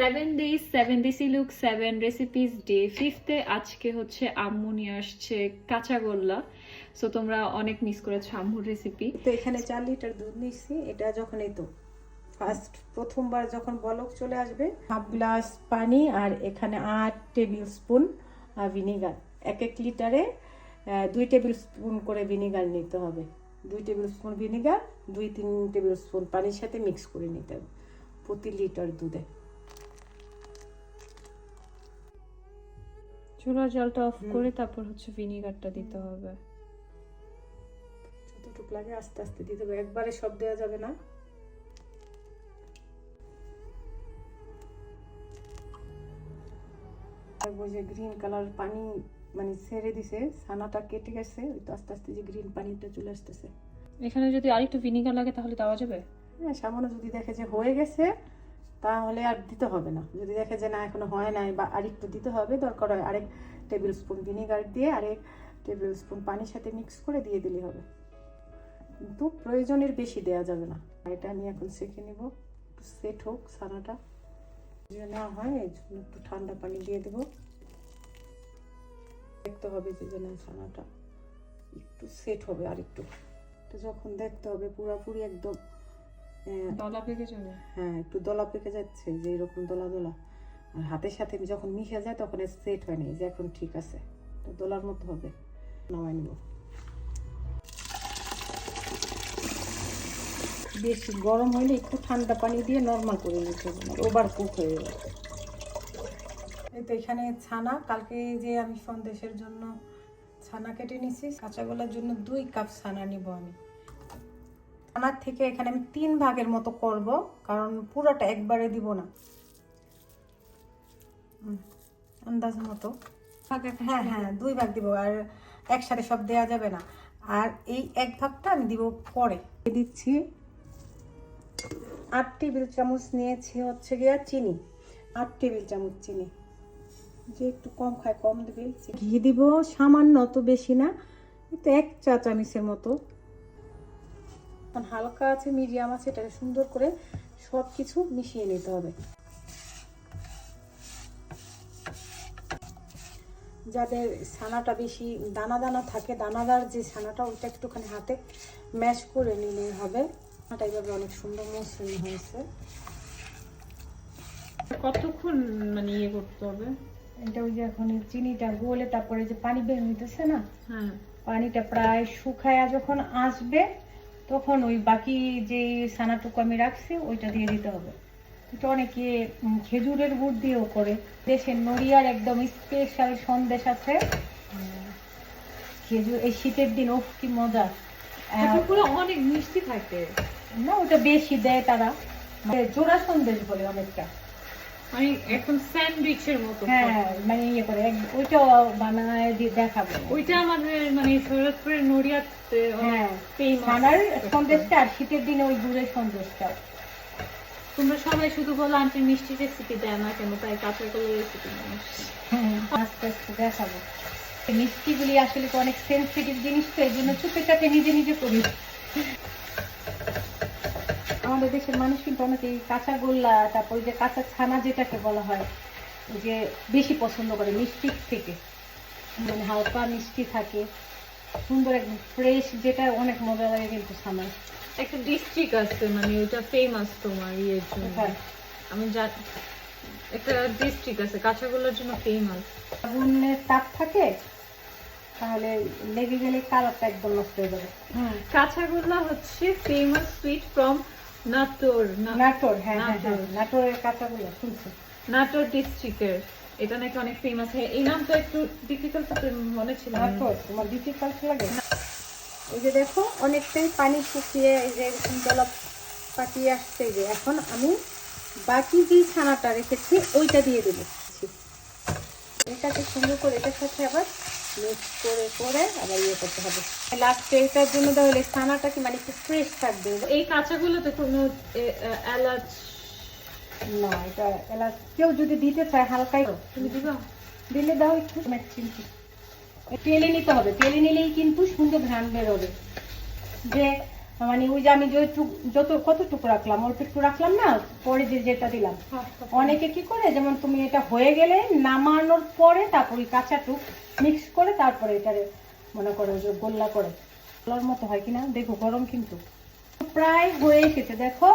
Seven days seven দেশি look seven recipes day ফিফথে আজকে হচ্ছে আম্মু নিয়ে আসছে কাঁচা গোল্লা। সো তোমরা অনেক মিস করেছ আম্মুর রেসিপি তো এখানে চার লিটার দুধ নিচ্ছি, এটা যখন এই তো ফার্স্ট প্রথমবার যখন বলক চলে আসবে হাফ গ্লাস পানি আর এখানে আট টেবিল স্পুন ভিনিগার এক এক লিটারে দুই টেবিল স্পুন করে ভিনিগার নিতে হবে। দুই টেবিল স্পুন ভিনিগার দুই, তিন টেবিল স্পুন পানির সাথে মিক্স করে নিতে হবে প্রতি লিটার দুধে। চুলার জলটা অফ করে তারপর হচ্ছে ভিনিগারটা দিতে হবে। যতটুকু লাগে আস্তে আস্তে দিতে হবে। একবারে সব দেওয়া যাবে না। ওই যে গ্রিন কালার পানি মানে ছেড়ে দিছে ছানাটা কেটে গেছে ওই তো আস্তে আস্তে যে গ্রিন পানিটা চলে আসতেছে। এখানে যদি আরেকটু ভিনিগার লাগে তাহলে দেওয়া যাবে? হ্যাঁ সামান্য যদি দেখে যে হয়ে গেছে তাহলে আর দিতে হবে না। যদি দেখে যে না, এখনও হয় নাই বা আরেকটু দিতে হবে, দরকার হয় আরেক টেবিল স্পুন ভিনেগার দিয়ে আরেক টেবিল স্পুন পানির সাথে মিক্স করে দিয়ে দিলে হবে। কিন্তু প্রয়োজনের বেশি দেওয়া যাবে না। এটা আমি এখন সেঁকে নেব। একটু সেট হোক ছানাটা। যদি না হয়, এই জন্য একটু ঠান্ডা পানি দিয়ে দেবো। দেখতে হবে যে যেন ছানাটা একটু সেট হবে আর একটু যখন দেখতে হবে পুরোপুরি একদম দলা পেকে যাবে হ্যাঁ একটু দলা পেকে যাচ্ছে যে এরকম দলা দলা আর হাতের সাথে যখন মিশে যায় তখন সেট হয় যে এখন ঠিক আছে। তো দলার মতো হবে। নামাই নিব। বেশি গরম হইলে একটু ঠান্ডা পানি দিয়ে নর্মাল করে নিতে হবে ওভার কুক হয়ে যাবে। এই তো এখানে ছানা কালকে যে আমি সন্দেশের জন্য ছানা কেটে নিছি কাঁচাগোলার জন্য দুই কাপ ছানা নিব আমি। ছানার থেকে এখানে আমি তিন ভাগের মতো করব কারণ পুরোটা একবারে দিব না। আন্দাজ মতো। হ্যাঁ হ্যাঁ দুই ভাগ দিব আর একসাথে সব দেওয়া যাবে না। আর এই এক ভাগটা আমি দিব পরে। দিচ্ছি আট টেবিল চামচ নিয়েছি হচ্ছে গিয়া চিনি। আট টেবিল চামচ চিনি। যে একটু কম খায় কম দিবে। ঘি দিব সামান্য অত বেশি না তো এক চা চামচের মতো। এখন হালকা আছে মিডিয়াম আছে এটাকে সুন্দর করে সব কিছু মিশিয়ে নিতে হবে। যাদের ছানাটা বেশি দানা দানা থাকে দানাদার যে ছানাটা ওইটা একটুখানি হাতে ম্যাশ করে নিলে হবে। ছানাটা এইভাবে অনেক সুন্দর মসৃণ হয়েছে। কতক্ষণ মানে ইয়ে করতে হবে? এটা ওই যে এখন চিনিটা গলে তারপরে যে পানি বের হইতেছে না? হ্যাঁ। পানিটা প্রায় শুকায়া যখন আসবে তখন ওই বাকি যে ছানাটুকু আমি রাখছি ওইটা দিয়ে দিতে হবে। এটা অনেকে খেজুরের গুড় দিয়েও করে। দেশের নড়িয়ার একদম স্পেশাল সন্দেশ আছে। খেজুর এই শীতের দিন ওফ কি মজা। অনেক মিষ্টি থাকে। না ওটা বেশি দেয় তারা। জোড়া সন্দেশ বলে অনেকটা। মানে এখন স্যান্ডউইচের মতো হ্যাঁ মানে ইয়ে করে এক- বানায় দিয়ে দেখাবো। ওইটা আমাদের মানে শরৎপুরের নড়িয়াতে হ্যাঁ ছানার সন্দেশটা আর শীতের দিনে ওই গুড়ের সন্দেশটা। তোমরা সবাই শুধু বলো আন্টি মিষ্টি রেসিপি দেয় না কেন? তাই কাঁচা কলের রেসিপি নিয়ে আস্তে আস্তে দেখাবো। মিষ্টিগুলি আসলে অনেক সেন্সিটিভ জিনিস তো এই জন্য চুপে চাপে নিজে নিজে করি। আমাদের দেশের মানুষ কিন্তু অনেকে এই কাঁচা গোল্লা তারপর যে কাঁচা ছানা যেটাকে বলা হয় যে বেশি পছন্দ করে মিষ্টির থেকে। মানে হালকা মিষ্টি থাকে। সুন্দর একদম ফ্রেশ যেটা অনেক মজা লাগে কিন্তু ছানা একটা ডিস্ট্রিক্ট আছে মানে ওটা ফেমাস তোমার ইয়ের জন্য? আমি জানি একটা ডিস্ট্রিক্ট আছে কাঁচাগোলার জন্য ফেমাস আগুনের তাপ থাকে তাহলে লেগে গেলে কালারটা একদম নষ্ট হয়ে যাবে। হ্যাঁ কাঁচাগোল্লা হচ্ছে famous sweet from Natore Natore হ্যাঁ হ্যাঁ হ্যাঁ নাটোরের কাঁচাগুলো শুনছি। নাটোর ডিস্ট্রিক্টের এটা নাকি অনেক ফেমাস এই নামটা একটু ডিফিকাল্ট মনে ছিল। নাটোর তোমার ডিফিকাল্ট লাগে? এই যে দেখো অনেকটাই পানি শুকিয়ে এই যে জলপ পাকিয়ে আসছে যে। এখন আমি বাকি যে ছানাটা রেখেছি ওইটা দিয়ে দেবো। এটাকে সুন্দর করে এটার সাথে আবার মিক্স করে করে আবার ইয়ে করতে হবে। লাস্টে এটার জন্য তাহলে ছানাটা কি মানে একটু ফ্রেশ থাকবে? এই কাঁচাগুলোতে কোনো এ, না এটা এলাচ কেউ যদি দিতে চায় হালকাই তুমি দিবা? দিলে দাও একটু। এক চিমটি তেলে নিতে হবে। তেলে নিলেই কিন্তু সুন্দর ঘ্রাণ বেরোবে। যে মানে ওই যে আমি যত কতটুকু রাখলাম অল্প একটু রাখলাম না পরে যে যেটা দিলাম। অনেকে কি করে যেমন তুমি এটা হয়ে গেলে নামানোর পরে তারপর ওই কাঁচা টুক মিক্স করে তারপরে এটারে মনে করো যে গোল্লা করে। গোল্লার মতো হয় কিনা দেখো গরম কিন্তু। প্রায় হয়ে এসেছে দেখো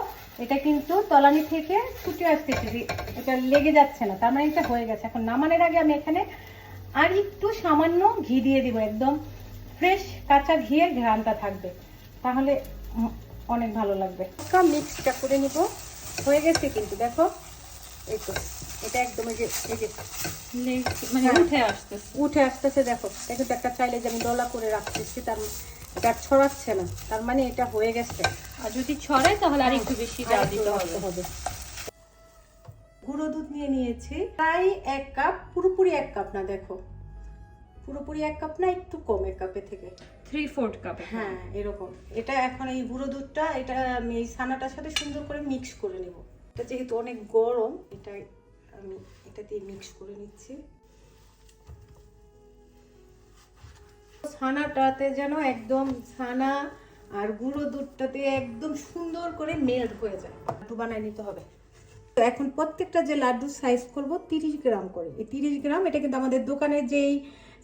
এটা কিন্তু তলানি থেকে ফুটে আসতেছে এটা লেগে যাচ্ছে না তার মানে এটা হয়ে গেছে। এখন নামানোর আগে আমি এখানে আর একটু সামান্য ঘি দিয়ে দিব একদম ফ্রেশ কাঁচা ঘিয়ের ঘ্রাণটা থাকবে। তাহলে অনেক ভালো লাগবে। মিক্সটা করে নিব। হয়ে গেছে কিন্তু দেখো। এই তো এটা একদম এই যে এই যে। মানে হ্যাঁ। উঠে আসতেছে। উঠে আসতেছে দেখো। দেখো একটা চাইলে যে আমি ডলা করে রাখতেছি তার এটা ছড়াচ্ছে না। তার মানে এটা হয়ে গেছে। আর যদি ছড়ায় তাহলে আর একটু বেশি আর দিতে হবে। হবে। গুঁড়ো দুধ নিয়ে নিয়েছি। প্রায় এক কাপ পুরোপুরি এক কাপ না দেখো। পুরোপুরি এক কাপ না একটু কম এক কাপের থেকে। থ্রি ফোর্থ কাপ হ্যাঁ এরকম। এটা এখন এই গুঁড়ো দুধটা এটা আমি এই ছানাটার সাথে সুন্দর করে মিক্স করে নেব। এটা যেহেতু অনেক গরম এটা আমি এটা দিয়ে মিক্স করে নিচ্ছি। ছানাটাতে যেন একদম ছানা আর গুঁড়ো দুধটাতে একদম সুন্দর করে মেল্ট হয়ে যায়। বানায় নিতে হবে। তো এখন প্রত্যেকটা যে লাড্ডুর সাইজ করব তিরিশ গ্রাম করে। এই তিরিশ গ্রাম, এটা কিন্তু আমাদের দোকানে যেই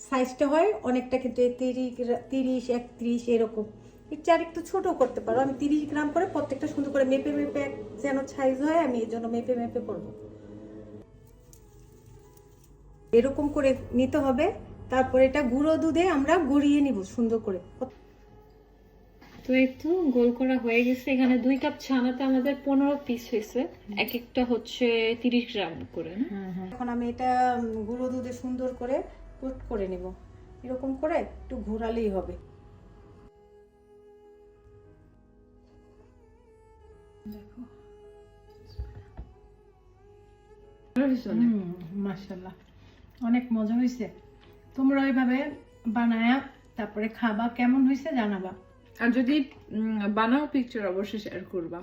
সাইজটা হয়, অনেকটা কিন্তু এই তিরিশ তিরিশ, একত্রিশ এরকম। এর আর একটু ছোট করতে পারো। আমি তিরিশ গ্রাম করে প্রত্যেকটা সুন্দর করে মেপে মেপে যেন সাইজ হয়, আমি এই জন্য মেপে মেপে করব। এরকম করে নিতে হবে। তারপর এটা গুঁড়ো দুধে আমরা গড়িয়ে নিব সুন্দর করে। তো এই তো গোল করা হয়ে গেছে। এখানে দুই কাপ ছানাতে আমাদের পনেরো পিস হয়েছে। এক একটা হচ্ছে তিরিশ গ্রাম করে। না এখন আমি এটা গুঁড়ো দুধে সুন্দর করে কোট করে নেব। এরকম করে একটু ঘোরালেই হবে। মাশাল্লাহ অনেক মজা হয়েছে। তোমরা ওইভাবে বানায়া তারপরে খাবা কেমন হয়েছে জানাবা। আর যদি বানাও পিকচার অবশ্যই শেয়ার করবা।